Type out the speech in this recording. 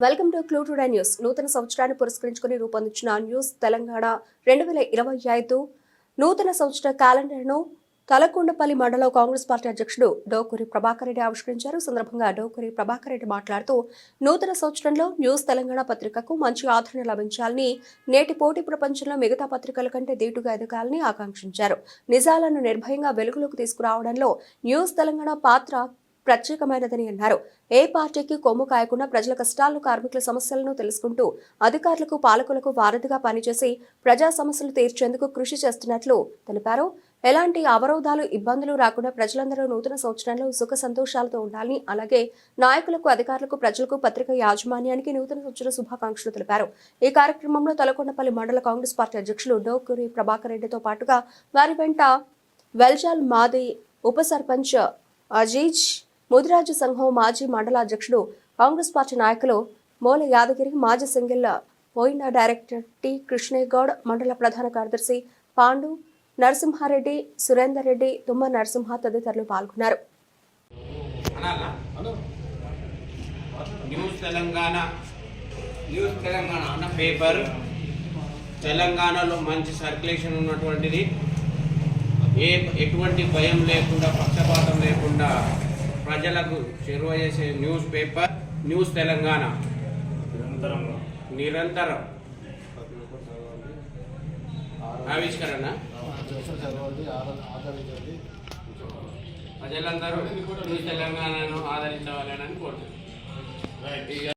Welcome to clue today news. నూతన సంవత్సరాన్ని పురస్కరించుకుని రూపొందించిన న్యూస్ తెలంగాణ రెండు వేల ఇరవై ఐదు నూతన సంవత్సర క్యాలెండర్ను తలకొండపల్లి మండలం కాంగ్రెస్ పార్టీ అధ్యక్షుడు డోకూరి ప్రభాకర్ రెడ్డి ఆవిష్కరించారు. సందర్భంగా డోకూరి ప్రభాకర్ రెడ్డి మాట్లాడుతూ నూతన సంవత్సరంలో న్యూస్ తెలంగాణ పత్రికకు మంచి ఆదరణ లభించాలని నేటి పోటీ ప్రపంచంలో మిగతా పత్రికల కంటే దీటుగా ఎదగాలని ఆకాంక్షించారు. నిజాలను నిర్భయంగా వెలుగులోకి తీసుకురావడంలో న్యూస్ తెలంగాణ పాత్ర ప్రత్యేకమైనదని అన్నారు. ఏ పార్టీకి కొమ్ము కాయకుండా ప్రజల కష్టాలను కార్మికుల సమస్యలను తెలుసుకుంటూ అధికారులకు పాలకులకు వారధిగా పనిచేసి ప్రజా సమస్యలు తీర్చేందుకు కృషి చేస్తున్నట్లు తెలిపారు. ఎలాంటి అవరోధాలు ఇబ్బందులు రాకుండా ప్రజలందరూ నూతన సంవత్సరంలో సుఖ సంతోషాలతో ఉండాలని అలాగే నాయకులకు అధికారులకు ప్రజలకు పత్రిక యాజమాన్యానికి నూతన సంవత్సర శుభాకాంక్షలు తెలిపారు. ఈ కార్యక్రమంలో తలకొండపల్లి మండల కాంగ్రెస్ పార్టీ అధ్యక్షులు డోకూరి ప్రభాకర్ రెడ్డితో పాటుగా వారి వెంట వెల్జాల్ మాది ఉప సర్పంచ్ అజీజ్ ముదిరాజు సంఘం మాజీ మండల అధ్యక్షుడు కాంగ్రెస్ పార్టీ నాయకులు మోల యాదగిరి మాజీ సింగిల్ పోయిన డైరెక్టర్ టి కృష్ణయ్య గౌడ్ మండల ప్రధాన కార్యదర్శి పాండు నరసింహారెడ్డి సురేందర్ రెడ్డి తుమ్మ నరసింహ తదితరులు పాల్గొన్నారు. అనాలా? న్యూస్ తెలంగాణ న్యూస్ తెలంగాణ అన్న పేపర్. తెలంగాణలో మంచి సర్క్యులేషన్ ఉన్నటువంటిది. ఏ ఎటువంటి భయం లేకుండా పక్షపాతం ప్రజలకు చేరువ చేసే న్యూస్ పేపర్ న్యూస్ తెలంగాణ. నిరంతరం. ఆవిష్కరణ? ప్రజలందరూ న్యూస్ తెలంగాణను ఆదరించవాలని కోరుతున్నాను